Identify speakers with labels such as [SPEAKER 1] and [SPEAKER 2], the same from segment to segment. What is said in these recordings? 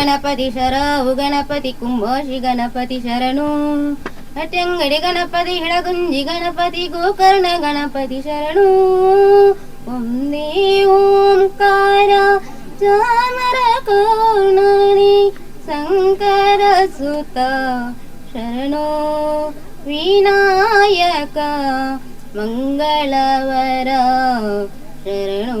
[SPEAKER 1] ಗಣಪತಿ ಶರಾವು ಗಣಪತಿ ಕುಂಭೋಷಿ ಗಣಪತಿ ಶರಣು ಅಟ್ಟಂಗಡಿ ಗಣಪತಿ ಹಿಳಗುಂಜಿ ಗಣಪತಿ ಗೋಕರ್ಣ ಗಣಪತಿ ಶರಣು ಒಂದೇ ಓಂಕಾರ ಚಾಮರ ಕೋಣಿ ಶಂಕರ ಸುತ ಶರಣೋ ವಿನಾಯಕ ಮಂಗಳವರ ಶರಣೋ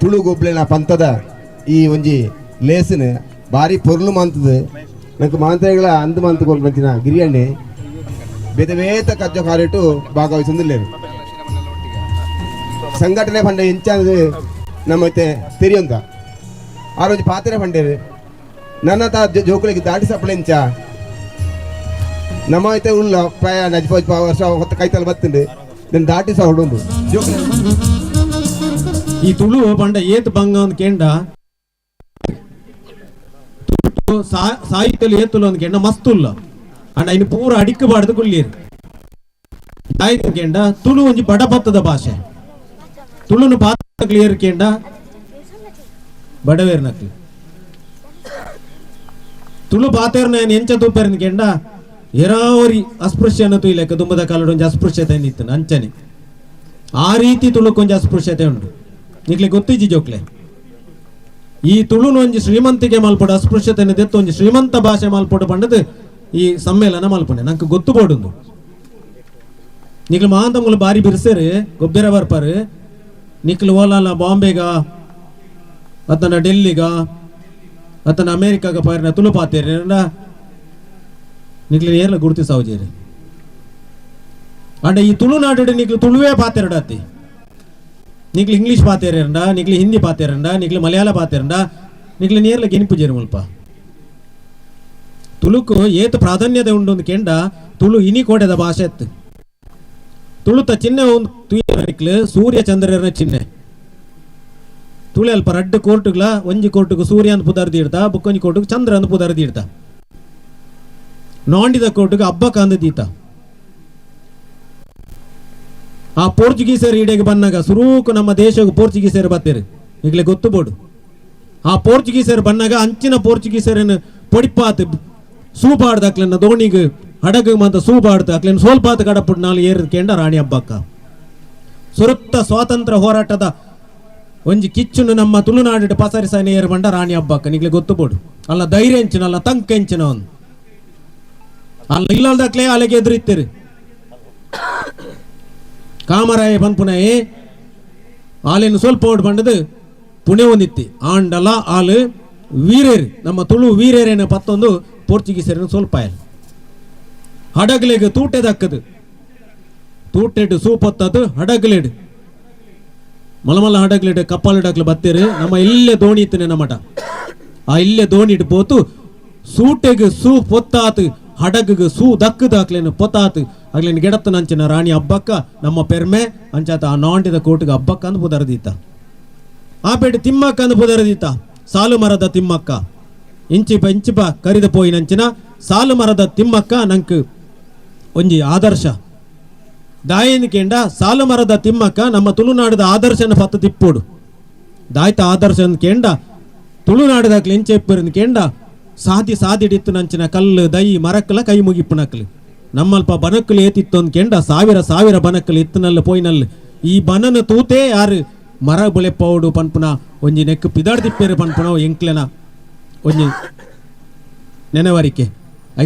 [SPEAKER 2] ತುಳುಗೊಬ್ಳೆನ ಪಂತದ ಈ ಒಂಜಿ ಲೇಸನ್ ಬಾರಿ ಪೊರ್ಲು ಮಂತದ ನಂಗೆ ಮಾಂತ್ರಿಗಳ ಅಂದು ಮಂತ್ಕೊಂಡು ಬಂತಿನ ಗಿರಿಯಣ್ಣೆ ಬೇತ ಕಜ್ಜ ಕಾರಿಟ್ಟು ಭಾಗವಹಿಸೊಂದಿಲ್ಲೇರು ಸಂಘಟನೆ ಫಂಡ ಎಂಚಾನದು ನಮ್ಮತ್ತೆ ತೆರಿಯೊಂದ ಆ ರೋಜು ಪಾತ್ರೆ ಫಂಡೇರು ನನ್ನ ತಾ ಜೋಕುಳಿಗೆ ದಾಟಿ ಸಪ್ಳ ಎಂಚ ನಮ್ಮ ಐತೆ ಉಳ್ಳ ಪ್ರಾಯ ನಜ್ಪ ವರ್ಷ ಹೊತ್ತ ಕೈತಲ್ ಬತ್ತಂಡು నేను దాటి సౌండ్ జోకులు
[SPEAKER 3] ಈ ತುಳು ಪಂಡ ಏತ್ ಬಂಗ ಒಂದು ಕೆಂಡ. ಸಾಹಿತ್ಯಲು ಏತುಲು ಒಂದು ಕೆಂಡ, ಮಸ್ತುಲ್ಲ. ಅಂಡ ಇನ್ನು ಪೂರ ಅಡಿಕ್ ಬಾಡ್ದು ಕುಳ್ಳೀರು. ಆಯ್ತು ಕೆಂಡ, ತುಳು ಒಂಜಿ ಬಡಪತ್ತದ ಭಾಷೆ. ತುಳುನು ಪಾತ್ರ ಕ್ಲಿಯರ್ ಕೆಂಡ, ಬಡವೇರ್ ನಕ್ಲಿ. ತುಳು ಪಾತೇರ್ನ ಏನು ಎಂಚ ತೂಪೇರ್ನ ಕೆಂಡ ಎರಾವರಿ ಅಸ್ಪೃಶ್ಯನ ತುಯ್ಲೆಕ್ಕ ದುಂಬದ ಕಾಲದ ಒಂಜಿ ಅಸ್ಪೃಶ್ಯತೆ ನಿತ್ತು, ಅಂಚನೆ. ಆ ರೀತಿ ತುಳು ತುಳುಕೊಂಜಿ ಅಸ್ಪೃಶ್ಯತೆ ಉಂಟು. ನಿಕ್ಲೆ ಗೊತ್ತಿಜಿ ಜೋಕ್ಲೆ. ಈ ತುಳುನ ಒಂಜಿ ಶ್ರೀಮಂತಿಗೆ ಮಲ್ಪಡು ಅಸ್ಪೃಶ್ಯತೆಯನ್ನು ದೆತ್ತು ಒಂಜಿ ಶ್ರೀಮಂತ ಭಾಷೆ ಮಲ್ಪಡು ಪಂಡದು ಈ ಸಮ್ಮೇಳನ ಮಲ್ಪನೆ. ನಂಗೆ ಗೊತ್ತು ಬೋಡುಂದು ನಿಕ್ಲು ಮಹಾಂತಮ್ಗಳು ಬಾರಿ ಬಿರ್ಸೇರು, ಗೊಬ್ಬರ ಬರ್ಪಾರು. ನಿಕ್ಲು ಓಲಾಲ ಬಾಂಬೆಗ ಅತನ ಡೆಲ್ಲಿಗ ಅತನ ಅಮೇರಿಕಾಗ ಪಾರಿನ ತುಳು ಪಾತೇರಿ. ನಿಕ್ಲು ಏರ್ಲ ಗುರ್ತಿ ಸಾವುಜೇರಿ ಅಂಡ ಈ ತುಳುನಾಡು ನಿಕ್ಲು ತುಳುವೇ ಪಾತೆರಡತ್ತಿ ನಿಕ್ಲು ಇಂಗ್ಲಿಷ್ ಪಾತೇರಂಡ ನಿಕ್ಲು ಹಿಂದಿ ನಿಕ್ಲು ಮಲಯಾಳ ಪಾತೇರಂಡ ನಿಕ್ಲು ನೇರ್ಲ ಗೆನಿಪು ಜೇರು ಮುಲ್ಪ ತುಳುಕು ಏತ್ ಪ್ರಾಧಾನ್ಯತೆ ಉಂಡು ಒಂದು ಕೆಂಡ, ತುಳು ಇನಿ ಕೋಡೆದ ಭಾಷೆ ಎತ್ತು. ತುಳುತ ಚಿಹ್ನೆ ಒಂದು ತುಯ್ಯಕ್ಲು ಸೂರ್ಯ ಚಂದ್ರನ ಚಿಹ್ನೆ. ತುಳು ಅಲ್ಪ ರಡ್ಡು ಕೋರ್ಟುಗ್ಲ, ಒಂಜಿ ಕೋರ್ಟುಗು ಸೂರ್ಯ ಅಂತ ಪುದರ್ದಿ ಇಡ್ತಾ, ಬುಕ್ಕೊಂಜಿ ಕೋರ್ಟುಗು ಚಂದ್ರ ಅಂತ ಪುದರ್ದಿ ಇಡ್ತಾ. ನಾಂಡಿದ ಕೋರ್ಟುಗು ಹಬ್ಬ ಕಾಂದ ದೀತ. ಆ ಪೋರ್ಚುಗೀಸರು ಈಡೆಗೆ ಬಂದಾಗ, ಸುರೂಕು ನಮ್ಮ ದೇಶಕ್ಕೆ ಪೋರ್ಚುಗೀಸರು ಬತ್ತೇರು ಈಗಲೇ ಗೊತ್ತು ಬೋಡು ಆ ಪೋರ್ಚುಗೀಸರು ಬಂದಾಗ ಅಂಚಿನ ಪೋರ್ಚುಗೀಸರನ್ನು ಪೊಡಿಪಾತ್ ಸೂಪಾಡ್ದು ಅಕ್ಲನ್ನ ದೋಣಿಗೆ, ಹಡಗು ಮಂತ ಸೂಪಾಡ್ದು ಅಕ್ಲನ್ನ ಸೋಲ್ಪಾತು ಕಡಪುಡ್ ನಾಲ್ ಏರ್ ಕೇಂಡ ರಾಣಿ ಹಬ್ಬಕ್ಕ. ಸುರಕ್ತ ಸ್ವಾತಂತ್ರ್ಯ ಹೋರಾಟದ ಒಂಜಿ ಕಿಚ್ಚು ನಮ್ಮ ತುಳುನಾಡಿನ ಪಸರಿಸನೆ ಏರ್ ರಾಣಿ ಹಬ್ಬಕ್ಕ. ಈಗಲೇ ಗೊತ್ತು ಬೋಡು ಅಲ್ಲ ಧೈರ್ಯ ಹೆಂಚಿನ, ಅಲ್ಲ ತಂಕ ಹೆಂಚಿನ ಅವನು. ಅಲ್ಲ ಇಲ್ಲದಕ್ಲೇ ಅಲೆಗೆ ಎದುರಿತ್ತೀರಿ. ಕಾಮರಾಯ ಪನ್ಪುನಯೇ ಆಲೇನು ಸ್ವಲ್ಪ ಓಡ್ ಬಂಡದು ಪುಣೆ ಒಂದಿತ್ತಿ ಆಂಡಲ ಆಲು ವೀರೇರು. ನಮ್ಮ ತುಳು ವೀರೇರೇನ ಪತ್ತೊಂದು ಪೋರ್ಚುಗೀಸರಿನ ಸ್ವಲ್ಪ ಹಡಗ್ಲೆಗೆ ತೂಟೆ ದಕ್ಕದು ತೂಟೆಡು ಸೂಪತ್ತದು ಹಡಗ್ಲೆಡು. ಮಲಮಲ ಹಡಗ್ಲೆಡು ಕಪ್ಪಲಿಡಕ್ಲು ಬತ್ತೇರು. ನಮ್ಮ ಇಲ್ಲೇ ದೋಣಿ ಇತ್ತು ನಮ್ಮಟ ಆ ಇಲ್ಲೇ ದೋಣಿ ಇಟ್ಟು ಪೋತು, ಸೂಟೆಗೆ ಸೂ ಪೊತ್ತಾತು ಹಡಗಗೆ ಸೂ ದಕ್ಕದ ಅಕ್ಲೇನು ಪೊತಾತ್. ಅಕ್ಲೇನು ಗೆಡತ್ತು ನಂಚಿನ ರಾಣಿ ಅಬ್ಬಕ್ಕ, ನಮ್ಮ ಪೆರ್ಮೆ ಅಂಚಾತ ಆ ನಾಂಡಿದ ಕೋಟಿಗೆ ಹಬ್ಬಕ್ಕ ಅಂದ್ ಪುದರದೀತ. ಆ ಪೇಟೆ ತಿಮ್ಮಕ್ಕ ಅಂದ್ ಪುದರದೀತ. ಸಾಲು ಮರದ ತಿಮ್ಮಕ್ಕ. ಇಂಚಿಪ ಇಂಚಿಪ ಕರಿದ ಪೋಯಿ ನಂಚಿನ, ಸಾಲು ಮರದ ತಿಮ್ಮಕ್ಕ ನಂಕ್ ಒಂಜಿ ಆದರ್ಶ. ದಾಯನ್ ಕೇಂಡ, ಸಾಲು ಮರದ ತಿಮ್ಮಕ್ಕ ನಮ್ಮ ತುಳುನಾಡದ ಆದರ್ಶನ ಪತ್ತ ತಿಪ್ಪೋಡು. ದಾಯ್ತ ಆದರ್ಶ ಕೇಂಡ ತುಳುನಾಡದ ಇಪ್ಪರಿಂದ ಕೇಂಡ ಸಾದಿ ಸಾದಿಡಿತ್ತು ನಂಚಿನ ಕಲ್ಲು, ದೈ ಮರಕ್ಕಲ ಕೈ ಮುಗಿಪ್ಪುನಕ್ಲು ನಮ್ಮಲ್ಪ ಬನಕ್ಕಲು ಏತಿತ್ತು ಅಂದ್ ಕೆಂಡ, ಸಾವಿರ ಸಾವಿರ ಬನಕ್ಕಲು ಇತ್ತನಲ್ಲಿ ಪೋಯ್ನಲ್ಲಿ. ಈ ಬನನ ತೂತೆ ಯಾರು? ಮರ ಬುಳೆಪ್ಪವಡು ಪನ್ಪುನ, ಒಂಜಿ ನೆಕ್ ಪಿದಾಡ್ದಿಪ್ಪೇರು ಪನ್ಪುನ, ಎಂಕ್ಲೆನ, ಒಂಜಿ ನೆನವರಿಕೆ.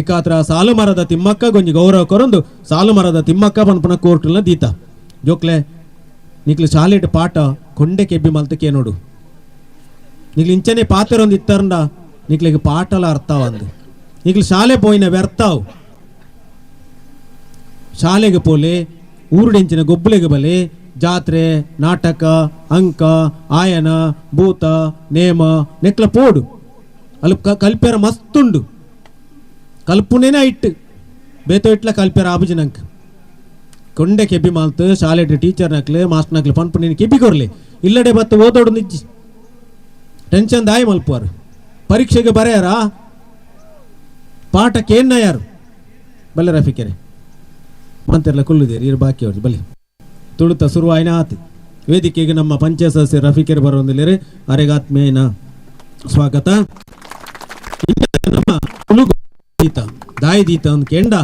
[SPEAKER 3] ಐಕಾತ್ರ ಸಾಲು ಮರದ ತಿಮ್ಮಕ್ಕ ಗೊಂಜಿ ಗೌರವ ಕೊರೊಂದು ಸಾಲು ಮರದ ತಿಮ್ಮಕ್ಕ ಪನ್ಪುನ ಕೋರ್ಟ್ಲ ದೀತ. ಜೋಕ್ಲೆ, ನಿಕ್ಲು ಶಾಲೆಟ್ ಪಾಠ ಕೊಂಡೆ ಕೆಬ್ಬಿ ಮಲ್ತಕ್ಕೆ ನೋಡು ನಿಕ್ಲು ಇಂಚನೆ ಪಾತೆರೊಂದು ಇತ್ತರಂಡ ನಿಕ್ಲಿಗೆ ಪಾಠಲ ಅರ್ಥವ ಅಂದು ನಿಕ್ಲು ಶಾಲೆ ಪೋಯಿನ ವ್ಯರ್ಥವು ಶಾಲೆಗೆ ಪೋಲೆ ಊರುಡೆಂಚಿನ ಗೊಬ್ಬಲೆಗೆ ಬಲೆ ಜಾತ್ರೆ ನಾಟಕ ಅಂಕ ಆಯನ ಭೂತ ನೇಮ ನೆಕ್ಲ ಪೋಡು ಅಲ್ಲಿ ಕ ಕಲ್ಪೆರ ಮಸ್ತುಂಡು ಕಲ್ಪುನೇನ ಇಟ್ಟು ಬೇತೋ ಇಟ್ಲ ಕಲ್ಪೆರ ಆಬುಜಿನಂಕ ಕೊಂಡೆ ಕೆಬ್ಬಿ ಮಾಲ್ತು ಶಾಲೆ ಟೀಚರ್ ನಕ್ಲೆ ಮಾಸ್ಟರ್ ನಕ್ಲೆ ಪನ್ಪುನೇನು ಕೆಬ್ಬಿ ಕೊರ್ಲಿ ಇಲ್ಲಡೆ ಬತ್ತು ಓದೋಡು ನಿಜ್ಜಿ ಟೆನ್ಷನ್ ದಾಯಿ ಮಲ್ಪುವರು ಪರೀಕ್ಷೆಗೆ ಬರೆಯಾರ? ಪಾಠಕ್ಕೆ ಏನ ಯಾರು ಬಲ್ಲೆ ರಫಿಕೆರೆ. ಮಂತೆಲ್ಲ ಕುಲ್ಲುದೇರಿ ಇರು ಬಾಕಿ ಅವ್ರು ಬಲಿ ತುಳುತ ಶುರುವಾಯಿನ ಆತಿ ವೇದಿಕೆಗೆ ನಮ್ಮ ಪಂಚಾಯತ್ ಸದಸ್ಯ ರಫಿಕೆರೆ ಬರೋದಿಲ್ಲರಿ ಅರೆಗಾತ್ಮೇನ. ಸ್ವಾಗತ. ನಮ್ಮ ದೀತ ಕೆಂಡ,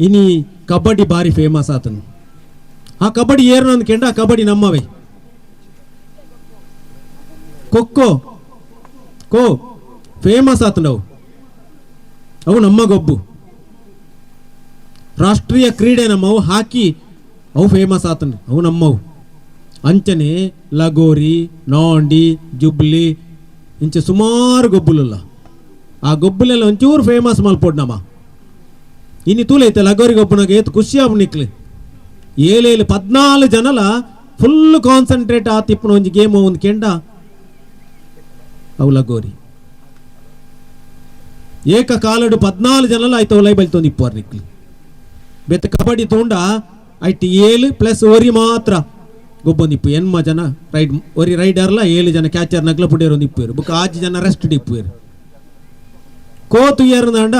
[SPEAKER 3] ಇನಿ ಕಬಡ್ಡಿ ಬಾರಿ ಫೇಮಸ್ ಆತನು. ಆ ಕಬಡ್ಡಿ ಏರ್ನ ಅಂದ್ ಕೆಂಡ ಕಬಡ್ಡಿ ನಮ್ಮವೇ. ಖೋ ಕೋ. ಫೇಮಸ್ ಆತನವು. ಅವು ನಮ್ಮ ಗೊಬ್ಬು. ರಾಷ್ಟ್ರೀಯ ಕ್ರೀಡೆ ನಮ್ಮವು, ಹಾಕಿ ಅವು ಫೇಮಸ್ ಆತನ. ಅವು ನಮ್ಮವು. ಅಂಚನೆ, ಲಗೋರಿ, ನಾಂಡಿ, ಜುಬ್ಲಿ, ಇಂಚೆ ಸುಮಾರು ಗೊಬ್ಬುಲಲ್ಲ. ಆ ಗೊಬ್ಬುಲೆಲ್ಲ ಒಂಚೂರು ಫೇಮಸ್ ಮಲ್ಪೋಡು ನಮ್ಮ ಇನ್ನು ತೂಲೈತೆ ಲಗೋರಿ ಗೊಬ್ಬನಾಗ ಏತ್ ಖುಷಿ ಆಬ್ ನಿಕ್ಲಿ. ಏಲೇಲಿ ಪದ್ನಾಲು ಜನಲ ಫುಲ್ ಕಾನ್ಸಂಟ್ರೇಟ್ ಆತಿಪ್ಪನ ಒಂಜಿ ಗೇಮ್ ಒಂದು ಕೆಂಡ. ಅವು ಲಗೋರಿ. ಪದ್ನಾಲು ಜನಲ ಆಯ್ತು ಲೈ ಬಲ್ತೊಂದು ಇಪ್ಪುವರ್ ನಿಕ್ಲಿ. ಬೆತ್ತ ಕಬಡ್ಡಿ ತೋಂಡ ಐಟ್ ಏಳು ಪ್ಲಸ್ ಒರಿ ಮಾತ್ರ. ಗೊಬ್ಬೊಂದಿಪ್ಪು ಎನ್ಮ ಜನ ರೈಡ್ ಒರಿ ರೈಡರ್ಲ ಏಳು ಜನ ಕ್ಯಾಚರ್ ನಗ್ಲ ಪುಡಿಯರು ಒಂದು ಇಪ್ಪುರು ಬುಕ್ಕ ಆಜು ಜನ ರೆಸ್ಟ್ ಇಪ್ಪುರು ಕೋತು ಏರ್ನಾಂಡ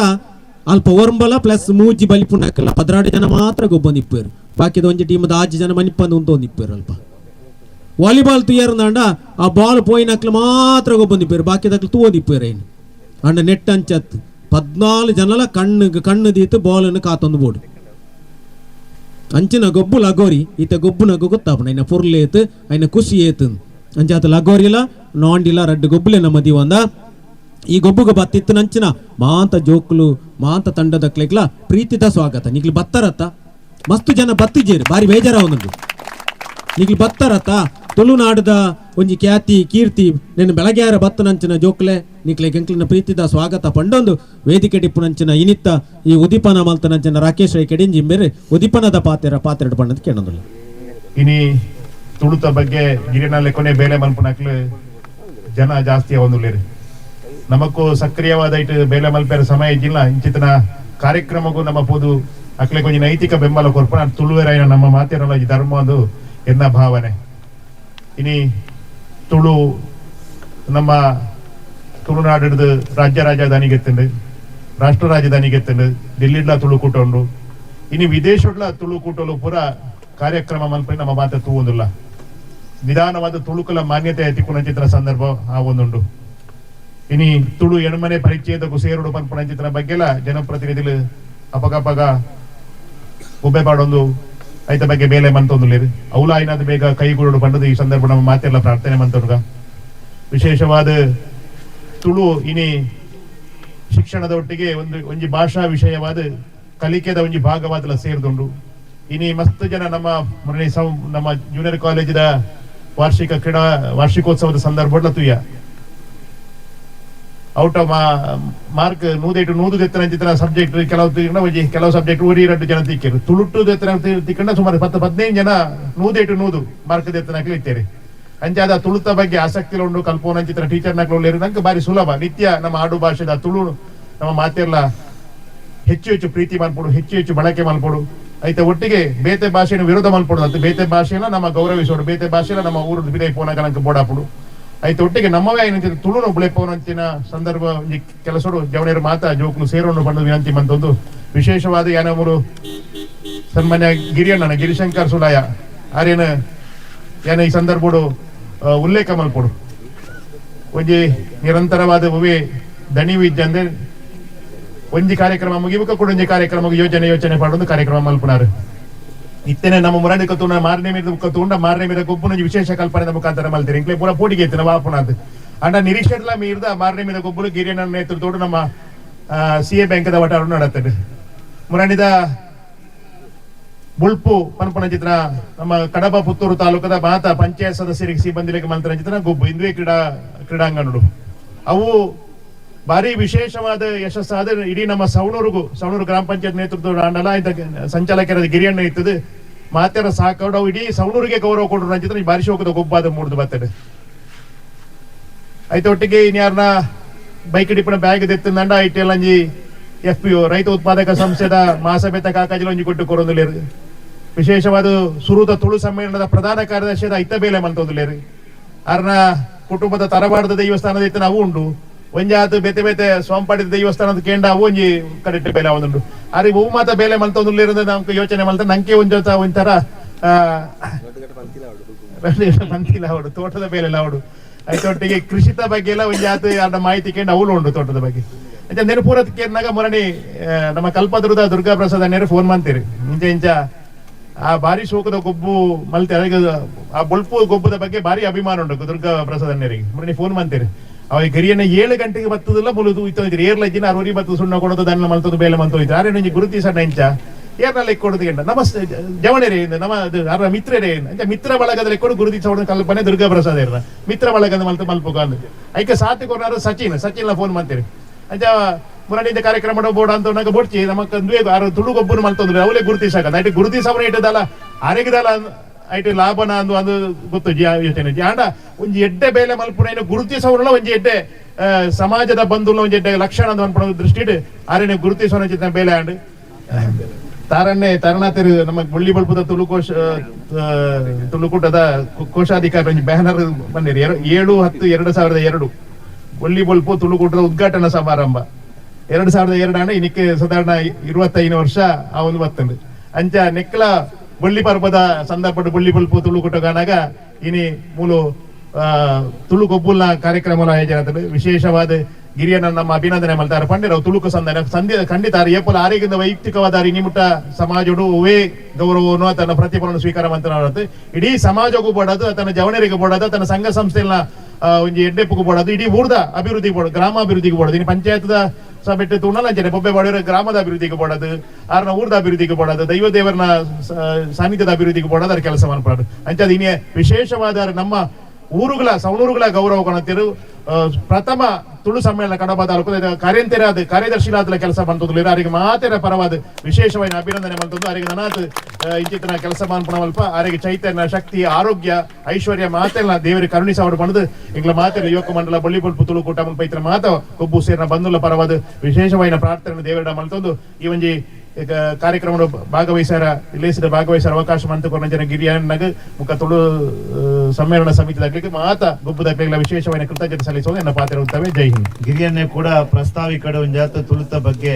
[SPEAKER 3] ಅಲ್ಪ ಒರ್ಂಬಲ ಪ್ಲಸ್ ಮೂಜಿ ಬಲಿಪು ನಕ್ಕಲ್ಲ ಪದ್ರಾಡು ಜನ ಮಾತ್ರ ಗೊಬ್ಬೊಂದು ಇಪ್ಪುರು ಬಾಕಿದ ಒಂಜಿ ಟೀಮದ ಆಜು ಜನ ಮನಿಪ್ಪಂದು ಉಂಟು ಒಂದು ಇಪ್ಪುರು ಅಲ್ಪ. ವಾಲಿಬಾಲ್ ತುಯರ್ನಾಂಡ ಆ ಬಾಲ್ ಪೋಯಿ ನಕ್ಲು ಮಾತ್ರ ಗೊಬ್ಬೊಂದು ಇಪ್ಪುರು ಬಾಕಿದಕ್ಲು ತೂವೊಂದು ಇಪ್ಪುರು ಏನು ಅಂಡ ನೆಟ್ ಅಂಚತ್ ಪದ್ನಾಲು ಜನಲ ಕಣ್ಣು ಕಣ್ಣು ದೀತು ಬಾಲನ್ನು ಕಾತೊಂದು ಬೋಡು ಅಂಚಿನ ಗೊಬ್ಬು ಲಗೋರಿ ಈತ ಗೊಬ್ಬು ನಗು ಗೊತ್ತಾಪಣ ಐನ ಪುರ್ಲೇತ್ ಐನ ಖುಷಿ ಏತ್ ಅಂಚಾತ ಲಗೋರಿಲ ನಾಂಡಿಲ ರಡ್ಡು ಗೊಬ್ಬುಲೆ ನಮ್ಮ ದಿವಂದ ಈ ಗೊಬ್ಬುಗ ಬತ್ತಿತ್ತು ನಂಚಿನ ಮಾಂತ ಜೋಕ್ಲು ಮಾಂತ ತಂಡದ ಕ್ಲೆಗ್ಲ ಪ್ರೀತಿದ ಸ್ವಾಗತ ನಿಗ್ಲು ಬತ್ತರತ್ತ ಮಸ್ತು ಜನ ಬತ್ತಿಜೇರಿ ಬಾರಿ ಬೇಜಾರ ಒಂದೊಂದು ನಿಗ್ಲು ಬತ್ತರತ್ತ ತುಳುನಾಡದ ಒಂಜಿ ಖ್ಯಾತಿ, ಕೀರ್ತಿ, ನೆನ ಬೆಳಗ್ಯಾರ ಬತ್ತು ನಂಚಿನ ಜೋಕ್ಲೆ, ನಿಕ್ಲೆ ಗೆಂಕ್ಲಿನ ಪ್ರೀತಿದ ಸ್ವಾಗತ ಪಂಡೊಂದು, ವೇದಿಕೆ ಟಿಪ್ಪು ನಂಚಿನ ಇನಿತ್ತ, ಈ ಉದಿಪನ ಮಲ್ತ ನಂಚಿನ ರಾಕೇಶ್ ರೈ ಕೆಡಿಂಜಿ ಬೇರೆ ಉದಿಪನದ ಪಾತ್ರ ಪಾತ್ರ ಪಂಡದ ಕೇಳೋದಿಲ್ಲ
[SPEAKER 4] ಇನಿ ತುಳುತ ಬಗ್ಗೆ ಗಿರಿನಲ್ಲಿ ಕೊನೆ ಬೇಲೆ ಮಲ್ಪನಕ್ಲು ಜನ ಜಾಸ್ತಿ ಒಂದು ನಮಕ್ಕೂ ಸಕ್ರಿಯವಾದ ಇಟ್ಟು ಬೇಲೆ ಮಲ್ಪೇರ ಸಮಯ ಇದ್ದಿಲ್ಲ, ಇಂಚಿತನ ಕಾರ್ಯಕ್ರಮಕ್ಕೂ ನಮ್ಮ ಪೋದು ಅಕ್ಲೆ ಕೊಂಚ ನೈತಿಕ ಬೆಂಬಲ ಕೊರ್ಪನ ತುಳುವೆರಾಯಿನ ನಮ್ಮ ಮಾತಿರಲ್ಲ ಈ ಧರ್ಮ ಅದು ಎನ್ನ ಭಾವನೆ. ಇನಿ ತುಳು ನಮ್ಮ ತುಳುನಾಡಿಡ್ದು ರಾಜ್ಯ ರಾಜಧಾನಿಗೆ ಎತ್ತಂಡು ರಾಷ್ಟ್ರ ರಾಜಧಾನಿಗೆ ಎತ್ತಂಡು ಡೆಲ್ಲಿಡ್ಲ ತುಳು ಕೂಟೊಂಡು. ಇನಿ ವಿದೇಶಡ್ಲ ತುಳು ಕೂಟಲು ಪೂರ ಕಾರ್ಯಕ್ರಮ ಮಲ್ಪಿ ನಮ್ಮ ಮಾತೆ ತೂವೊಂದುಲ್ಲ. ನಿಧಾನವಾದ ತುಳುಕುಲ ಮಾನ್ಯತೆ ಎತ್ತಿಕೊಂಡ ಸಂದರ್ಭ ಆ ಒಂದುಂಡು. ಇನಿ ತುಳು ಎಣ್ಮನೆ ಪರಿಚಯದ ಸೇರುಡು ಪನ್ಪುಣ ಚಿತ್ರ ಬಗ್ಗೆಲ್ಲ ಜನಪ್ರತಿನಿಧಿಗಳು ಅಪಗಪಗ ಉಬ್ಬೆ ಪಾಡೊಂದು ಐತ ಬಗ್ಗೆ ಬೇಲೆ ಮಂತೊಂದುಲ್ಲೇರಿ ಅವಲ ಬೇಗ ಕೈಗೂಡು ಪಂಡದು ಈ ಸಂದರ್ಭ ನಮ್ಮ ಮಾತೆಲ್ಲ ಪ್ರಾರ್ಥನೆ ಮಂತೊಡ್ಗ ವಿಶೇಷವಾದ ತುಳು ಇನಿ ಶಿಕ್ಷಣದ ಒಟ್ಟಿಗೆ ಒಂದು ಒಂಜಿ ಭಾಷಾ ವಿಷಯವಾದ ಕಲಿಕೆದ ಒಂಜಿ ಭಾಗವಾದಲ ಸೇರಿದುಂಡು. ಇನಿ ಮಸ್ತ್ ಜನ ನಮ್ಮ ನಮ್ಮ ಜೂನಿಯರ್ ಕಾಲೇಜಿದ ವಾರ್ಷಿಕ ಕ್ರೀಡಾ ವಾರ್ಷಿಕೋತ್ಸವದ ಸಂದರ್ಭ ತುಯ್ಯ. ಔಟ್ ಆಫ್ ಮಾರ್ಕ್ ನೂದೇಟು ನೂದು ಎತ್ತರ ಚಿತ್ರ ಸಬ್ಜೆಕ್ಟ್ ಕೆಲವು ತಿಕ್ಕಂಡ ಒಂಜಿ ಕೆಲವು ಸಬ್ಜೆಕ್ಟ್ ಊರಿ ಎರಡು ಜನ ತಿಕ್ಕಿರು. ತುಳುಟು ದೆತ್ತನ ತಿಕ್ಕಂಡ ಸುಮಾರು ಪತ್ತು ಹದಿನೈದು ಜನ ನೂದೇಟು ನೂದು ಮಾರ್ಕ್ ದೆತ್ತನಾಗಲಿ ಇತ್ತೇರಿ. ಅಂಚೆ ಅಂಚಾದ ತುಳುತ ಬಗ್ಗೆ ಆಸಕ್ತಿ ಉಂಡು ಕಲ್ಪೋನ ಚಿತ್ರ ಟೀಚರ್ ನಕ್ಲು ನಂಗೆ ಬಾರಿ ಸುಲಭ. ನಿತ್ಯ ನಮ್ಮ ಆಡು ಭಾಷೆದ ತುಳು, ನಮ್ಮ ಮಾತೆಲ್ಲ ಹೆಚ್ಚು ಹೆಚ್ಚು ಪ್ರೀತಿ ಮಾಡ್ಕೊಡು, ಹೆಚ್ಚು ಹೆಚ್ಚು ಬಳಕೆ ಮಾಡ್ಕೊಡು. ಐತೆ ಒಟ್ಟಿಗೆ ಬೇತೆ ಭಾಷೆಯನ್ನು ವಿರೋಧ ಮಾಡ್ಕೊಡೋದು ಅಂತ ಬೇತೆ ಭಾಷೆನ ನಮ್ಮ ಗೌರವಿಸೋಡು, ಬೇತೆ ಭಾಷೆನ ನಮ್ಮ ಊರು ಬಿಡೈ ಪೋನ ಕನಕ ಬೋಡಾಪುಡು ಐತೆ ಒಟ್ಟಿಗೆ ನಮ್ಮವೇ ಏನಂತ ತುಳುನು ಬುಳೆಪವನಂತಿನ ಸಂದರ್ಭ, ಈ ಕೆಲಸಡು ಜವನೇರು ಮಾತ ಜೋಕ್ನು ಸೇರೋನು ಬಂದು ವಿನಂತಿ ಮಂತೊಂದು ವಿಶೇಷವಾದ ಯಾನವರು ಸನ್ಮಾನ್ಯ ಗಿರಿಯಣ್ಣನ, ಗಿರಿಶಂಕರ್ ಸುಲಾಯ ಆರೇನ ಏನ ಈ ಸಂದರ್ಭಡು ಉಲ್ಲೇಖ ಮಲ್ಪಡು ಒಂಜಿ ನಿರಂತರವಾದ ಹೂವೆ ದಣಿವು ಅಂದ್ರೆ, ಒಂಜಿ ಕಾರ್ಯಕ್ರಮ ಮುಗಿಬೇಕು ಕೂಡ ಒಂಜಿ ಕಾರ್ಯಕ್ರಮ ಯೋಜನೆ ಯೋಚನೆ ಪಡೊಂದು ಕಾರ್ಯಕ್ರಮ ಮಲ್ಪುನಾರು ಇತ್ತನೆ ನಮ್ಮ ಮುರಾಡಿ ಕತ್ತೂನ ಮಾರನೇ ಮೇಲೆ ಕತ್ತೂಂಡ ಮಾರನೇ ಮೇಲೆ ಗೊಬ್ಬುನ ವಿಶೇಷ ಕಲ್ಪನೆ ಮುಖಾಂತರ ಮಲ್ತೀರಿ. ಇಂಕ್ಲೆ ಪೂರ ಪೋಟಿಗೆ ಎತ್ತಿನ ವಾಪುನಾದ್ ಅಂಡ ನಿರೀಕ್ಷೆಡ್ಲ ಮೀರ್ದ ಮಾರನೇ ಮೇಲೆ ಗೊಬ್ಬರು ಗಿರಿಯನ ನೇತೃತ್ವಡು ನಮ್ಮ ಸಿ ಎ ಬ್ಯಾಂಕದ ವಟಾರ ನಡತ್ತದೆ ಮುರಾಣಿದ ಬುಳ್ಪು ಪನ್ಪನ ಚಿತ್ರ, ನಮ್ಮ ಕಡಬ ಪುತ್ತೂರು ತಾಲೂಕದ ಮಾತ ಪಂಚಾಯತ್ ಸದಸ್ಯರಿಗೆ ಸಿಬ್ಬಂದಿಗಳಿಗೆ ಮಂತ್ರ ಚಿತ್ರ, ಗೊಬ್ಬು. ಇಂದ್ವೇ ಕ್ರೀಡಾ ಕ್ರೀಡಾಂಗಣಗಳು ಅವು ಭಾರಿ ವಿಶೇಷವಾದ ಯಶಸ್ಸಾದ ಇಡೀ ನಮ್ಮ ಸವಣೂರಿಗೂ, ಸವಣೂರು ಗ್ರಾಮ ಪಂಚಾಯತ್ ನೇತೃತ್ವದ ಅಂಡಲ ಇಂಥ ಸಂಚಾಲಕರ ಗಿರಿಯಣ್ಣ ಇರ್ತದೆ. ಮಾತೆರ ಸಾಕೊಂಡು ಇಡೀ ಸವಣೂರಿಗೆ ಗೌರವ ಕೊಡ್ರು ಅಂತಿದ್ರೆ ಭಾರಿ ಶೋಕದ ಗೊಬ್ಬಾದ ಮೂಡ್ದು ಬರ್ತದೆ. ಆಯ್ತು ಒಟ್ಟಿಗೆ ಇನ್ಯಾರನ್ನ ಬೈಕ್ ಡಿಪ್ಪನ ಬ್ಯಾಗ್ ದೆತ್ತಂಡ ಐಟೆಲ್ಲ ಅಂಜಿ ಎಫ್ ಪಿ ರೈತ ಉತ್ಪಾದಕ ಸಂಸ್ಥೆದ ಮಹಾಸಭೆತ ಕಾಕಾಜಿಲ ಒಂಜಿ ಕೊಟ್ಟು ಕೊರೊಂದುಲೇರು ವಿಶೇಷವಾದ ಸುರುದ ತುಳು ಸಮ್ಮೇಳನದ ಪ್ರಧಾನ ಕಾರ್ಯದರ್ಶಿಯಾದ ಐತ ಬೇಲೆ ಮಲ್ತೊಂದುಲೇರು ಅರ್ನ ಕುಟುಂಬದ ತರಬಾರದ ದೇವಸ್ಥಾನದ ಇತ್ತ ನಾವು ಉಂಡು. ಒಂಜಾತ್ ಬೇತೆ ಬೇತೆ ಸೋಂಪಾಡಿದ ದೇವಸ್ಥಾನದ ಕೇಂಡ ಅವು ಒಂಜಿ ಕರೆಕ್ಟ್ ಬೇಲೆ ಅವನುಂಡು ಅರೆ ಹೂ ಮಾತ ಬೇಲೆ ಮಲ್ತೊಂದುಲೇರು ನಮ್ಗೆ ಯೋಚನೆ ಮಲ್ತ ನಂಗೆ ಒಂಜಿ ಒಂಥರ ಆ, ಮಂತಿಲ ಅವಡು ತೋಟದ ಬೇಲೆ ಅವಡು ಅದೊಟ್ಟಿಗೆ ಕೃಷಿತ ಬಗ್ಗೆ ಎಲ್ಲ ಒಂಜಿ ಅರ್ಧ ಮಾಹಿತಿ ಕೇಂದ್ರ ಅವಳು ಉಂಡು ತೋಟದ ಬಗ್ಗೆ. ಅಂಚ ನೆನಪೂರತ್ ಕೇರ್ನಾಗ ಮುರಣಿ ನಮ್ಮ ಕಲ್ಪದುರ್ದ ದುರ್ಗಾ ಪ್ರಸಾದ್ ನೇರ ಫೋನ್ ಮಾಡ್ತೀರಿ. ಇಂಚ ಇಂಚ ಆ ಬಾರಿ ಶೋಕದ ಗೊಬ್ಬು ಮಲ್ತೆ ಅದಕ್ಕೆ ಆ ಬೊಳ್ಪು ಗೊಬ್ಬದ ಬಗ್ಗೆ ಭಾರಿ ಅಭಿಮಾನ ಉಂಟು ದುರ್ಗಾ ಪ್ರಸಾದ್ ಅನ್ನರಿಗೆ ಮುರಣಿ ಫೋನ್ ಮಾಡ್ತೀರಿ. ಅವ ಗರಿಯನ್ನ ಏಳು ಗಂಟೆಗೆ ಬತ್ತದಲ್ಲ ಇತ್ತು. ಏರ್ಲಜ್ಜಿನ ಅರವರಿ ಬತ್ತು ಸುಣ್ಣ ಕೊಡೋದು, ದನ್ನ ಮಲ್ತದು ಬೇಲೆ ಇತ್ತು. ಆರೆ ನಂಜಿ ಗುರುತಿ ಸಣ್ಣ ಇಂಚ ಏರ್ನಲ್ಲಿ ಕೊಡೋದು ಗಂಡ. ನಮಸ್ತೆ ಜವಣರೇ ನಮ್ಮ ಅದು ಅರ ಮಿತ್ರರೇ ಅಂತ ಮಿತ್ರ ಬಳಗದಲ್ಲಿ ಕೊಡು ಗುರುತಿ ಸೌಡ ಕಲ್ಪನೆ ದುರ್ಗಾ ಪ್ರಸಾದ್ ಇರ್ನ. ಮಿತ್ರ ಬಳಗದ ಮಲ್ತ ಮಲ್ಪುಗ ಅಂದ್ ಐಕೆ ಸಾತಿ ಕೊಡೋರು ಸಚಿನ್. ಸಚಿನ್ ಫೋನ್ ಮಾಡ್ತೀರಿ. ಅಂಚ ಮುರಳಿಯಿಂದ ಕಾರ್ಯಕ್ರಮ ಬೋರ್ಡ್ ಅಂತ ನಂಗೆ ಬೋಡ್ಚಿ. ನಮಗೆ ದುಡುಗೊಬ್ಬರು ಆರು ತುಳು ಗೊಬ್ಬರು ಮಲ್ತಂದ್ರೆ ಅವಲೇ ಗುರುತಿಸಾಕದ ಗುರುತಿಸ ಗುರುತಿಸವನ ಇಟ್ಟದಲ್ಲ ಆರೆಗಿದಲ್ಲ ಐಟಿ ಲಾಭನ ಅಂದು ಅಂದು ಗೊತ್ತು ಯೋಚನೆ. ಆಂಡ ಒಂಜಿ ಎಡ್ಡೆ ಬೇಲೆ ಮಲ್ಪುಣ ಗುರುತಿಸವನಲ್ಲ ಒಂಜಿ ಎಡ್ಡೆ ಸಮಾಜದ ಬಂಧುಲ ಒಂಜಿ ಎಡ್ಡೆ ಲಕ್ಷಣ ಅಂತ ಅನ್ಪಣ ದೃಷ್ಟಿಡ್ ಆರೇನೆ ಗುರುತಿಸೋನ ಚಿತ್ರ ಬೇಲೆ ಆಂಡ್. ತಾರನ್ನೇ ತರಣಾತಿರು ನಮ್ಮ ಬಳ್ಳಿ ಬಲ್ಪದ ತುಳುಕೋಶ ಆ, ತುಳುಕೂಟದ ಕೋಶಾಧಿಕಾರಿ ಬ್ಯಾನರ್ ಬಂದಿರಿ ಏಳು ಹತ್ತು ಎರಡು ಸಾವಿರದ ಎರಡು. ಮುಳ್ಳಿ ಬಲ್ಪು ತುಳುಕೂಟದ ಉದ್ಘಾಟನಾ ಸಮಾರಂಭ. ಎರಡು ಸಾವಿರದ ಎರಡು ಹಣ ಇನ್ನಕ್ಕೆ ಸಾಧಾರಣ ಇರುವತ್ತೈದು ವರ್ಷ ಆ ಒಂದು ಬತ್ತಂಡು. ಅಂಚ ನೆಕ್ಲ ಬಳ್ಳಿ ಪರ್ವದ ಸಂದರ್ಭದ ಬಳ್ಳಿ ಬಲ್ಪು ತುಳುಕೂಟ ಕಾಣಾಗ ಇನಿ ಮೂಲು ತುಳು ಕೊಬ್ಬುಲ್ಲ ಕಾರ್ಯಕ್ರಮ ಆಯೋಜನೆ ವಿಶೇಷವಾದ ಗಿರಿಯನ್ನ ನಮ್ಮ ಅಭಿನಂದನೆ ಮಾಡ್ತಾರೆ. ಪಂಡಿರ ತುಳುಕು ಸಂದನ ಸಂಧ್ಯ ಖಂಡಿತ ಏಪಲ ಆರೋಗ್ಯದ ವೈಯಕ್ತಿಕವಾದ ನಿಮಿಟ್ಟ ಸಮಾಜಡು ಒವೇ ಗೌರವವನ್ನು ತನ್ನ ಪ್ರತಿಫಲನ ಸ್ವೀಕಾರ ಮಾಡ್ತಾರೆ ಇಡೀ ಸಮಾಜಕ್ಕೂ ಬಡದು, ತನ್ನ ಜವಣರಿಗೆ ಬಡದು, ತನ್ನ ಸಂಘ ಸಂಸ್ಥೆಗಳ ಒಂದು ಎಡ್ಡೆಪ್ಪಗೂ ಬಡದು, ಇಡೀ ಊರ್ದ ಅಭಿವೃದ್ಧಿ ಗ್ರಾಮ ಗ್ರಾಮಾಭಿವೃದ್ಧಿಗೆ ಬಡದು. ಇನ್ನು ಪಂಚಾಯತ್ದ ಸಭೆಟ್ಟು ತುಣಲಂಚನೆ ಬೊಬ್ಬೆ ಬಾಡಿರೋ ಗ್ರಾಮದ ಅಭಿವೃದ್ಧಿಗೆ ಬೋಡದು ಆರ್ನ ಊರ್ದ ಅಭಿವೃದ್ಧಿಗೆ ಬೋಡದು ದೈವ ದೇವರನ ಸ- ಸಾನ್ನಿಧ್ಯದ ಅಭಿವೃದ್ಧಿಗೆ ಬೋಡದು ಅದರ ಕೆಲಸ ಮಾಡ್ಪಾಡು ಅಂಚದ ಇನ್ನೇ ವಿಶೇಷವಾದ ನಮ್ಮ ಊರುಗಳ ಸವಣೂರುಗಳ ಗೌರವ ಕೊಣತಿರು ಆ, ಪ್ರಥಮ ತುಳು ಸಮ್ಮೇಳನ ಕಡಬ ತಾಲೂಕು ಕಾರ್ಯಂತೆರ ಅದು ಕಾರ್ಯದರ್ಶಿಲಾದ ಕೆಲಸ ಬಂತದ್ದು ಅವರಿಗೆ ಮಾತೆರ ಪರವಾದ ವಿಶೇಷವಾಗಿ ಅಭಿನಂದನೆ ಬಂತದ್ದು ಅವರಿಗೆ ನನಾತ್ ಇಂಚಿತ್ತಿನ ಕೆಲಸ ಮಾಡ್ಪಣ ಮಲ್ಪ ಅವರಿಗೆ ಚೈತನ್ಯ, ಶಕ್ತಿ, ಆರೋಗ್ಯ, ಐಶ್ವರ್ಯ, ಮಾತೆಲ್ಲ ದೇವರಿಗೆ ಕರುಣಿಸ ಅವರು ಬಂದು ಇಂಗ್ಲ ಮಾತೆಲ್ಲ ಯುವಕ ಮಂಡಲ ಬಳ್ಳಿ ಬಲ್ಪು ತುಳು ಕೂಟ ಮಲ್ಪ ಮಾತ, ಕೊಬ್ಬು ಸೇರಿನ ಬಂಧುಲ ಪರವಾದ ವಿಶೇಷವಾಗಿ ಪ್ರಾರ್ಥನೆ ದೇವರ ಮಲ್ತೊಂದು ಈ ಒಂಜಿ ಈಗ ಕಾರ್ಯಕ್ರಮ ಭಾಗವಹಿಸಾರ ಇಲೇಸಿದ ಭಾಗವಹಿಸಾರ ಅವಕಾಶ ಮಂತು ಜನ ಗಿರಿಯನ್ನಗ ಮುಖ ತುಳು ಸಮ್ಮೇಳನ ಸಮಿತಿದಾಗಲಿಕ್ಕೆ ಮಾತ ಗುಬ್ಬದಾಗಲಿಲ್ಲ ವಿಶೇಷವಾದ ಕೃತಜ್ಞತೆ ಸಲ್ಲಿಸುವುದು ನನ್ನ ಪಾತ್ರ ಇರುತ್ತವೆ ಜೈ ಹಿಂದ್.
[SPEAKER 5] ಗಿರಿಯನ್ನೇ ಕೂಡ ಪ್ರಸ್ತಾವಿಕಡ ಒಂದು ಜಾತ ತುಳಿತ ಬಗ್ಗೆ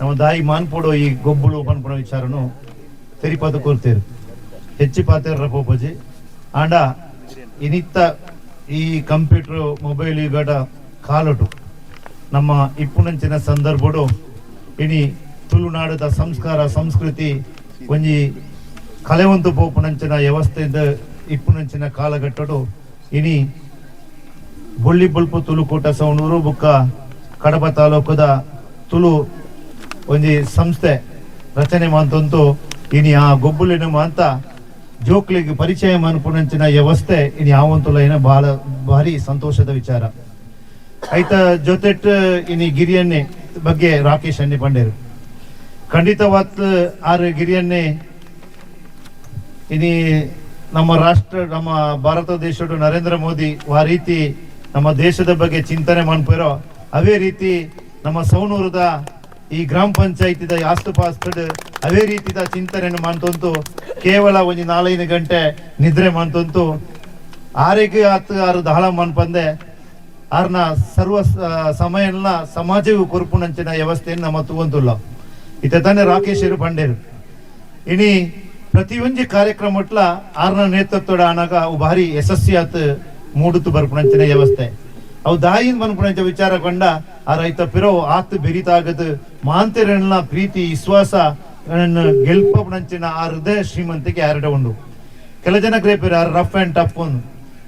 [SPEAKER 5] ನಮ್ಮ ದಾಯಿ ಮಾನ್ಪೋಡು ಈ ಗೊಬ್ಬುಳು ಪನ್ಪುಣ ವಿಚಾರನು ತೆರಿಪಾದ ಕೋರ್ತೇರು. ಹೆಚ್ಚಿ ಪಾತ್ರ ಪೋಪಜಿ ಆಂಡ, ಇನಿತ್ತ ಈ ಕಂಪ್ಯೂಟರ್, ಮೊಬೈಲ್ ಈಗಡ ಕಾಲಟು ನಮ್ಮ ಇಪ್ಪುನಂಚಿನ ಸಂದರ್ಭಡು, ಇನಿ ತುಳುನಾಡದ ಸಂಸ್ಕಾರ, ಸಂಸ್ಕೃತಿ ಒಂಜಿ ಕಲೆವಂತು ಪೋಪುನಂಚಿನ ವ್ಯವಸ್ಥೆಯಿಂದ ಇಪ್ಪುನಂಚಿನ ಕಾಲಘಟ್ಟಡು ಇನಿ ಬೊಳ್ಳಿ ಬುಲ್ಪು ತುಳುಕೂಟ ಸವಣೂರು ಬುಕ್ಕ ಕಡಬ ತಾಲೂಕದ ತುಳು ಒಂಜಿ ಸಂಸ್ಥೆ ರಚನೆ ಮಂತಂತು ಇನಿ ಆ ಗೊಬ್ಬುಲಿನ ಮಾಂತ ಜೋಕ್ಲಿಗೆ ಪರಿಚಯ ಮನ್ಪುನಂಚಿನ ವ್ಯವಸ್ಥೆ ಇನಿ ಯಾವಂತುಲ ಏನ ಬಹಳ ಭಾರಿ ಸಂತೋಷದ ವಿಚಾರ. ಐತ ಜೊತೆಟ್ ಇನಿ ಗಿರಿಯನ್ನೇ ಬಗ್ಗೆ ರಾಕೇಶ್ ಅನ್ನಿ ಪಂಡೇರು. ಖಂಡಿತವಾತ್ ಆರ್ ಗಿರಿಯನ್ನೇ ಇನಿ ನಮ್ಮ ರಾಷ್ಟ್ರ, ನಮ್ಮ ಭಾರತ ದೇಶದ ನರೇಂದ್ರ ಮೋದಿ ಆ ರೀತಿ ನಮ್ಮ ದೇಶದ ಬಗ್ಗೆ ಚಿಂತನೆ ಮಾಡ್ಪಿರೋ ಅವೇ ರೀತಿ ನಮ್ಮ ಸೌನೂರದ ಈ ಗ್ರಾಮ ಪಂಚಾಯತಿದ ಆಸ್ತುಪಾಸ್ತಡ್ ಅವೇ ರೀತಿದ ಚಿಂತನೆ ಮಾಡ್ತಂತು, ಕೇವಲ ಒಂದು ನಾಲ್ಕೈದು ಗಂಟೆ ನಿದ್ರೆ ಮಾಡ್ತಂತು. ಆರೋಗ್ಯ ಹತ್ತು ಆರು ದಹಳ ಮನ್ಪಂದೆ ಆರ್ನ ಸರ್ವ ಸಮಯನ ಸಮಾಜವು ಕೊರ್ಪುನಂಚಿನ ವ್ಯವಸ್ಥೆಯನ್ನು ನಮ್ಮ ತೂವಂತುಲ್ಲ ಇತ ರಾಕೇಶ್ ರಾಕೇಶರು ಪಂಡೇರು ಇನಿ ಪ್ರತಿಯೊಂದು ಕಾರ್ಯಕ್ರಮಟ್ಲ ಆರ್ನ ನೇತೃತ್ವದ ಆನಾಗ ಅವು ಭಾರಿ ಯಶಸ್ವಿ ಆತ ಮೂಡುತ್ತು ಬರ್ಪುಣಂಚಿನ ವ್ಯವಸ್ಥೆ. ಅವು ದಾಯಿನ್ ಬನ್ಪುಣಂಚ ವಿಚಾರ ಕಂಡ ಆ ರೈತ ಪಿರೋ ಆತ್ ಬೆರಿತಾಗದು ಮಾಂತಿರನ್ನ ಪ್ರೀತಿ, ವಿಶ್ವಾಸ ಗೆಲ್ಪುಣಂಚಿನ ಆ ಹೃದಯ ಶ್ರೀಮಂತಿಗೆ ಎರಡ ಉಂಡು. ಕೆಲ ಜನ ಗ್ರೇಪಿರ ರಫ್ ಅಂಡ್ ಟಫ್ ಒಂದು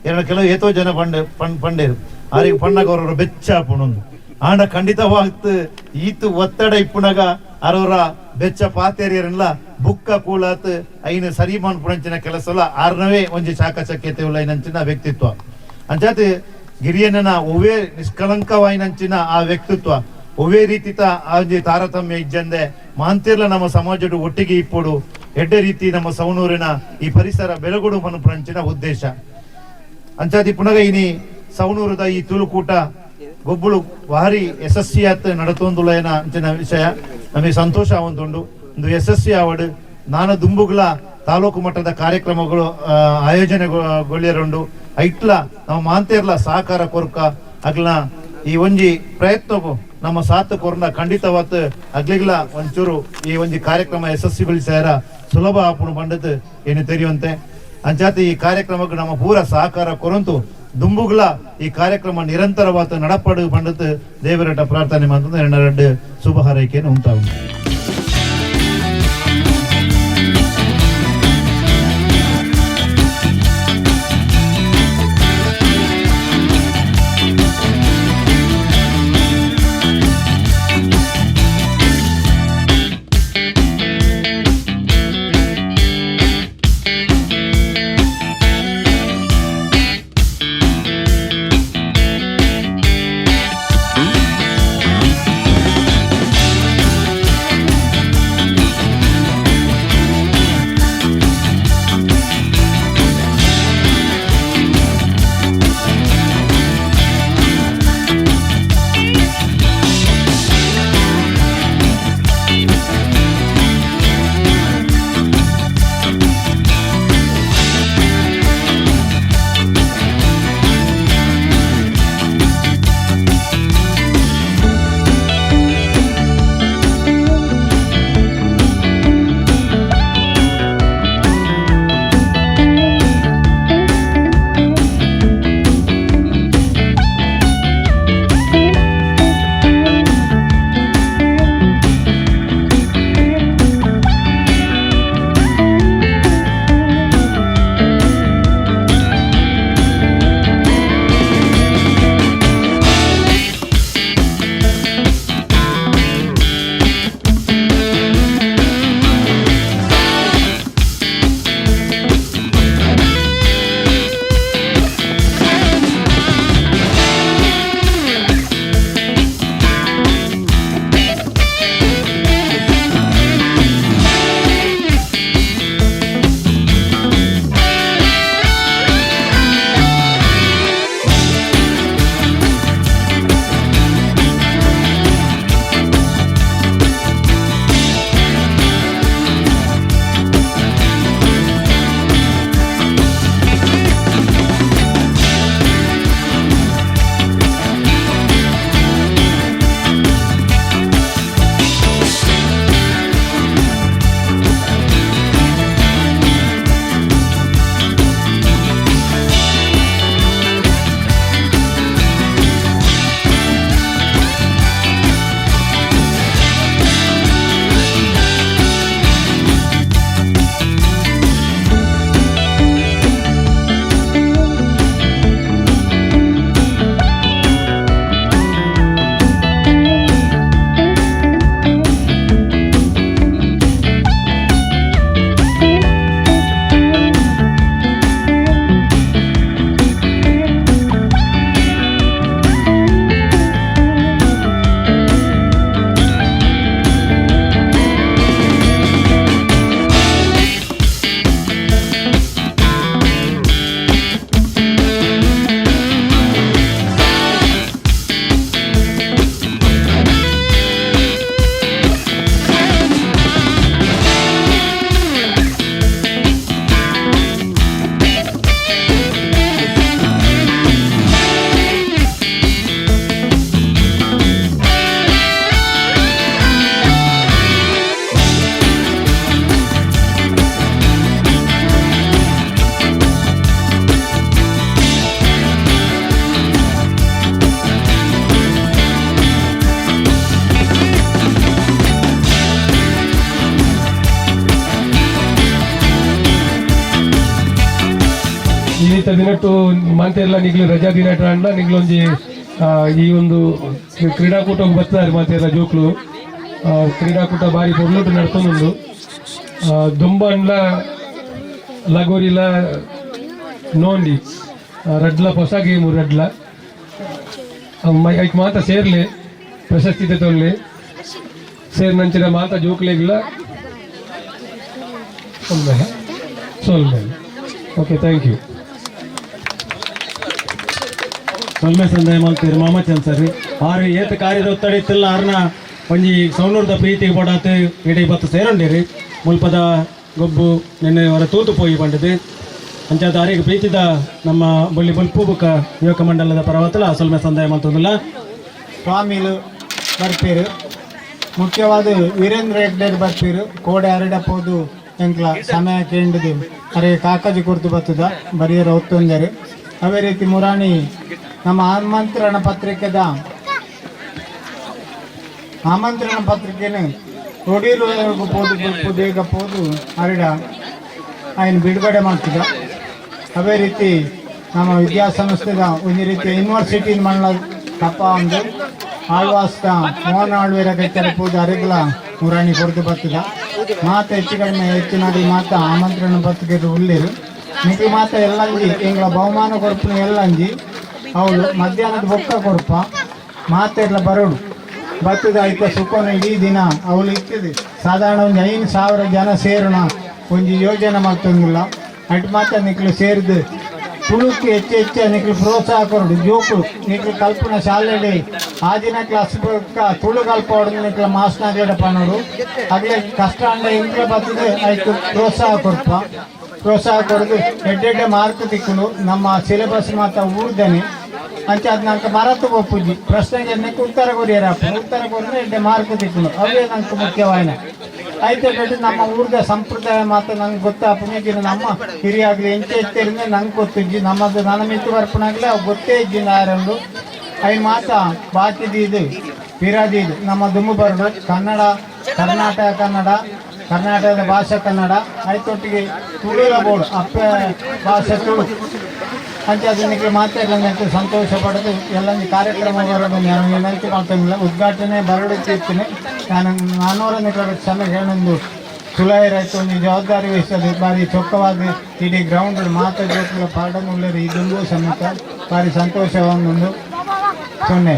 [SPEAKER 5] ಎರಡು ಕೆಲವು ಏತೋ ಜನ ಪಂಡ, ಪಂಡ್ ಪಂಡೇರು ಆರಿಗೆ ಪಣ್ಣಗ ಅವರವರ ಬೆಚ್ಚ ಪುಣೊಂದು ಆಂಡ ಖಂಡಿತವಾಗ್ತು, ಈತು ಒತ್ತಡ ಇಪ್ಪುನಗ ಅರೋರ ಬೆಚ್ಚ ಪಾತೇರಿಯರೆಲ್ಲ ಬುಕ್ಕ ಕೂಲಾತ್ ಐನ ಸರಿ ಮಾಡ್ಪುಣಂಚಿನ ಕೆಲಸಲ ಆರ್ನವೇ ಒಂಜಿ ಚಾಕಚಕ್ಯತೆ ಉಳ್ಳ ಐನಂಚಿನ ವ್ಯಕ್ತಿತ್ವ. ಅಂಚಾತ್ ಗಿರಿಯನ ಒವೇ ನಿಷ್ಕಲಂಕವಾಯಿನಂಚಿನ ಆ ವ್ಯಕ್ತಿತ್ವ. ಒವೇ ರೀತಿತ ಆ ತಾರತಮ್ಯ ಇಜ್ಜಂದೆ ಮಾಂತಿರ್ಲ ನಮ್ಮ ಸಮಾಜಡು ಒಟ್ಟಿಗೆ ಇಪ್ಪುಡು, ಎಡ್ಡೆ ರೀತಿ ನಮ್ಮ ಸವನೂರಿನ ಈ ಪರಿಸರ ಬೆಳಗುಡು ಮನುಪುರಂಚಿನ ಉದ್ದೇಶ. ಅಂಚಾತಿ ಪುನಗ ಇನಿ ಸವನೂರದ ಈ ತುಳುಕೂಟ ಗೊಬ್ಬಳು ಭಾರಿ ಯಶಸ್ವಿಯಾತ್ ನಡತೊಂದುಲಯನ ಅಂಚಿನ ವಿಷಯ. ನಮಗೆ ಸಂತೋಷ ಆವಂತುಂಡು ಒಂದು ಯಶಸ್ವಿ ಆವಡು ನಾನು ದುಂಬುಗಳ ತಾಲೂಕು ಮಟ್ಟದ ಕಾರ್ಯಕ್ರಮಗಳು ಆಯೋಜನೆಗೊಳ್ಳಿರುಂಡು ಐಟ್ಲ ನಮ್ಮ ಮಾಂತೇರ್ಲ ಸಹಕಾರ ಕೊರ್ಕ, ಅಗ್ಲ ಈ ಒಂಜಿ ಪ್ರಯತ್ನ ನಮ್ಮ ಸಾತ್ ಕೊರ್ನ ಖಂಡಿತವತ್ ಅಗ್ಲಿಗ್ಲ ಒಂಚೂರು ಈ ಒಂಜಿ ಕಾರ್ಯಕ್ರಮ ಯಶಸ್ವಿಗೊಳಿಸ್ಯಾರ ಸುಲಭ ಆಪಣ ಬಂಡದ್ದು ಏನು ತೆರೆಯುವಂತೆ. ಅಂಚಾತಿ ಈ ಕಾರ್ಯಕ್ರಮಕ್ಕೆ ನಮ್ಮ ಪೂರ ಸಹಕಾರ ಕೊರಂತು ದುಂಬುಗಳ ಈ ಕಾರ್ಯಕ್ರಮ ನಿರಂತರವಾದ ನಡಪಡು ಬಂಡತ್ ದೇವರಟ ಪ್ರಾರ್ಥನೆ ಮಾಡ್ತಂದು ಎರಡು ಶುಭ ಹಾರೈಕೆಯನ್ನು ಉಂಟಾಗುಂಟು
[SPEAKER 6] ದಿನಟ್ಟು ಮಾಂತೆಲ್ಲ ನಿಗ್ಲು ರಜಾ ದಿನ ಅಂಡ ನಿಗ್ಲೊಂಜಿ ಈ ಒಂದು ಕ್ರೀಡಾಕೂಟ ಬರ್ತಾರೆ ಮಾತೆಲ್ಲ ಜೋಕ್ಲು. ಆ, ಕ್ರೀಡಾಕೂಟ ಬಾರಿ ಪೊರ್ಲುಟು ನಡ್ಕೊಂಡು ದುಂಬ ಅಂಡ್ಲ ಲಗೋರಿಲ ಆ, ರಡ್ಲ ಹೊಸ ಗೇಮು ರಡ್ಲ. ಐಕ್ ಮಾತ ಸೇರ್ಲೆ ಪ್ರಶಸ್ತಿ ತೊಳ್ಳೆ ಸೇರ್ ನಂಚಿನ ಮಾತ ಜೋಕ್ಲೆಗ್ಲ. ಸೊಲ್ಮೇಲೆ ಓಕೆ ಥ್ಯಾಂಕ್ ಯು
[SPEAKER 3] ಸೊಲ್ಮೆ ಸಂದಾಯ ಮಲ್ತೀರಿ ಮಾಮಚಂದ್ ಸರ್. ಆರು ಏತ ಕಾರ್ಯದ ಒತ್ತಡ ಇತ್ತಿಲ್ಲ. ಆರ್ನ ಒಂಜಿ ಸೌನೂರ್ದ ಪ್ರೀತಿಗೆ ಬಡಾತ್ ಇಡೀ ಬತ್ತು ಸೇರೊಂಡಿರಿ. ಮುಲ್ಪದ ಗೊಬ್ಬು ನಿನ್ನೆ ಅವರ ತೂತು ಪೋಯಿ ಬಂಡಿದೆ ಅಂಚಾದ ಆರಿಗೆ ಪ್ರೀತಿದ ನಮ್ಮ ಬಳ್ಳಿ ಬಲ್ಪು ಬುಕ್ಕ ಯುವಕ ಮಂಡಲದ ಪರವತ್ತಲ ಸೊಲ್ಮೆ ಸಂದಾಯ ಮಲ್ತಂದಿಲ್ಲ
[SPEAKER 7] ಸ್ವಾಮಿಲು ಬರ್ತೀರು. ಮುಖ್ಯವಾದ ವೀರೇಂದ್ರ ಹೆಗ್ಡೆರ್ ಬರ್ತೀರು. ಕೋಡೆ ಹರಡಪ್ಪೋದು ಎಂಕ್ಲ ಸಮಯ ಕೇಂದ್ರದು ಅರೆ ಕಾಕಜಿ ಕುರ್ತು ಬರ್ತದ ಬರೆಯರ ಒತ್ತೊಂದರೆ ಅವೇ ರೀತಿ ಮುರಾಣಿ ನಮ್ಮ ಆಮಂತ್ರಣ ಪತ್ರಿಕೆದ ಆಮಂತ್ರಣ ಪತ್ರಿಕೆನು ಒಡಿರುವವರೆಗೂ ಪೋದು ಬುಲ್ಪು ಬೇಗ ಪೋದು ಹರಡ ఆయన ಬಿಡುಗಡೆ ಮಾಡ್ತಿದ್ದ ಅದೇ ರೀತಿ ನಮ್ಮ ವಿದ್ಯಾಸಂಸ್ಥೆದ ಒಂದು ರೀತಿ ಯೂನಿವರ್ಸಿಟಿ ಮಣ್ಣ ತಪ್ಪ ಒಂದು ಆಳ್ವಾಸ್ತ ಮೋಹನ್ ಆಳ್ವೇರ ಕೈತರ ಪೂಜೆ ಅರೆಗ್ಲ ಮುರಾಣಿ ಕೊಡ್ದು ಬರ್ತದ ಮಾತ ಹೆಚ್ಚು ಕಡಿಮೆ ಹೆಚ್ಚಿನದಿ ಮಾತ ಆಮಂತ್ರಣ ಪತ್ರಿಕೆ ಉಳ್ಳೇರು ನಿಮಗೆ ಮಾತ ಎಲ್ಲಂಜಿ ಎಂಗ್ಲ ಬಹುಮಾನ ಕೊಡ್ಪು ಎಲ್ಲಂಜಿ ಅವಳು ಮಧ್ಯಾಹ್ನದ ಬೊಕ್ಕ ಕೊಡಪ್ಪ. ಮಾತೆಲ್ಲ ಬರೋಡು ಬತ್ತದ ಐತ ಸುಖನ ಇಡೀ ದಿನ. ಅವಳು ಇರ್ತದೆ ಸಾಧಾರಣ ಒಂದು ಐದು ಸಾವಿರ ಜನ ಸೇರೋಣ. ಒಂದು ಯೋಜನೆ ಮಾಡ್ತಂಗಿಲ್ಲ. ಅಟ್ ಮಾತ್ರ ನಿಕ್ಲು ಸೇರಿದೆ. ತುಳುಕ್ಕೆ ಹೆಚ್ಚು ಹೆಚ್ಚು ನಿಕ್ಲು ಪ್ರೋತ್ಸಾಹ ಕೊಡು ಜೋಕು ನಿಕ್ಲು ಕಲ್ಪನ ಶಾಲೆಯಲ್ಲಿ ಆ ದಿನ ಕ್ಲಾಸ್ ತುಳು ಕಲ್ಪ ಹೊಡೆದು ನಿಕ್ಲ ಮಾಸ್ನಾಗೇಡ ನೋಡು. ಅದೇ ಕಷ್ಟ ಅಂಡ ಇಂಟ್ರೆ ಬರ್ತದೆ ಆಯ್ತು ಪ್ರೋತ್ಸಾಹ ಕೊಡಪ್ಪ. ಪ್ರೋತ್ಸಾಹ ಕೊಡದು. ಎಡ್ಡೆಡ್ಡೆ ಮಾರ್ಕ್ ತಿಕ್ಕಲು ನಮ್ಮ ಸಿಲೆಬಸ್ ಮಾತ್ರ ಊರ್ದನೆ ಅಂಚೆ ಅದು ನಂಗೆ ಮರತು ಒಪ್ಪುಜಿ ಪ್ರಶ್ನೆಗೆ ನೆಕ್ಕು ಉತ್ತರ ಕೊರಿಯರಪ್ಪ ಉತ್ತರ ಕೊರಿದ್ರೆ ಎಡ್ಡೆ ಮಾರ್ಕ್ ತಿಕ್ಕುನು ಅವೇ ನಂಗೆ ಮುಖ್ಯವಾಯಿನ. ಐತೆ ನಮ್ಮ ಊರ್ದ ಸಂಪ್ರದಾಯ ಮಾತ್ರ ನಂಗೆ ಗೊತ್ತಾಪನಿಗೆ ನಮ್ಮ ಹಿರಿಯಾಗ್ಲಿ ಎಂಚೆ ಎತ್ತರಿಂದ ನಂಗೆ ಗೊತ್ತಿಜ್ಜಿ ನಮ್ಮದು ನನ್ನ ಮಿತ್ತು ಬರ್ಪಣಾಗ್ಲಿ ಅವು ಗೊತ್ತೇ ಇಜ್ಜಿ ನಾರಂಡು ಐ ಮಾತ, ಬಾಕಿದು ಇದು, ಪಿರಾದಿ ಇದು. ನಮ್ಮ ದುಮ್ಮು ಬರಡು ಕನ್ನಡ, ಕರ್ನಾಟಕ ಕನ್ನಡ, ಕರ್ನಾಟಕದ ಭಾಷೆ ಕನ್ನಡ. ಐತೊಟ್ಟಿಗೆ ತುಳುಲ ಬೋರ್ಡ್, ಅಪ್ಪ ಭಾಷೆ ತುಳು. ಅದಕ್ಕೆ ಮಾತಾಡಲಿಕ್ಕೆ ಸಂತೋಷ ಪಡೆದು ಎಲ್ಲೊಂದು ಕಾರ್ಯಕ್ರಮ ಬರೋದು ನಾನು ವಿನಂತಿ ಮಾಡ್ತಾಯಿಲ್ಲ ಉದ್ಘಾಟನೆ ಬರಡುತ್ತಿರ್ತೀನಿ ನಾನು ನಾನ್ನೂರ ನಿಕಟ ಕ್ಷಮೆ ಹೇಳೊಂದು ರೈತ ಒಂದು ಜವಾಬ್ದಾರಿ ವಹಿಸೋದು ಬಾರಿ ಚೊಕ್ಕವಾಗಿ ಇಡೀ ಗ್ರೌಂಡ್ ಮಾತಾಡೋಕೆ ಪಾಠ ಉಳ್ಳರು. ಇದೊಂದು ಸಮೇತ ಭಾರಿ ಸಂತೋಷವನ್ನೊಂದು ಸೊನ್ನೆ.